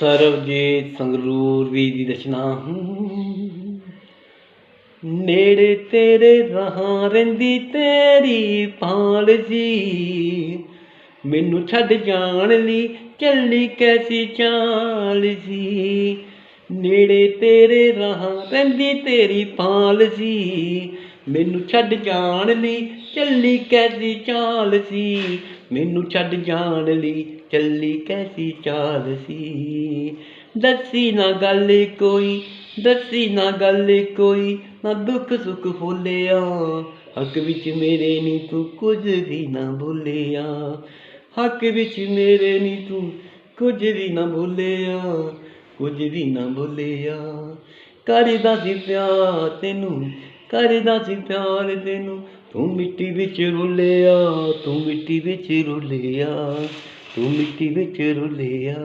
ਸਰਬਜੀਤ ਸੰਗਰੂਰ ਵੀ ਦੀ ਰਚਨਾ ਨੇੜੇ ਤੇਰੇ ਰਹਾਂ ਰਹਿੰਦੀ ਤੇਰੀ ਭਾਲ ਸੀ ਮੈਨੂੰ ਛੱਡ ਜਾਣ ਲਈ ਚੱਲੀ ਕੈਸੀ ਚਾਲ ਸੀ ਨੇੜੇ ਤੇਰੇ ਰਹਾਂ ਰਹਿੰਦੀ ਤੇਰੀ ਭਾਲ ਸੀ ਮੈਨੂੰ ਛੱਡ ਜਾਣ ਲਈ ਚੱਲੀ ਕੈਸੀ ਚਾਲ ਸੀ ਮੈਨੂੰ ਛੱਡ ਜਾਣ ਲਈ ਚੱਲੀ ਕੈਸੀ ਚਾਲ ਸੀ? ਦੱਸੀ ਨਾ ਗੱਲ ਕੋਈ, ਦੱਸੀ ਨਾ ਗੱਲ ਕੋਈ, ਨਾ ਦੁੱਖ ਸੁੱਖ ਫੋਲਿਆ ਹੱਕ ਵਿੱਚ ਮੇਰੇ ਨੀ ਤੂੰ ਕੁਝ ਵੀ ਨਾ ਬੋਲਿਆ ਹੱਕ ਵਿੱਚ ਮੇਰੇ ਨੀ ਤੂੰ ਕੁਝ ਵੀ ਨਾ ਬੋਲਿਆ ਕੁਝ ਵੀ ਨਾ ਬੋਲਿਆ ਕਰਦਾ ਸੀ ਪਿਆਰ ਤੈਨੂੰ ਕਰਦਾ ਸੀ ਪਿਆਰ ਤੈਨੂੰ। ਤੂੰ ਮਿੱਟੀ ਵਿੱਚ ਰੁਲਿਆ, ਤੂੰ ਮਿੱਟੀ ਵਿੱਚ ਰੁਲਿਆ, ਤੂੰ ਮਿੱਟੀ ਵਿੱਚ ਰੁਲਿਆ।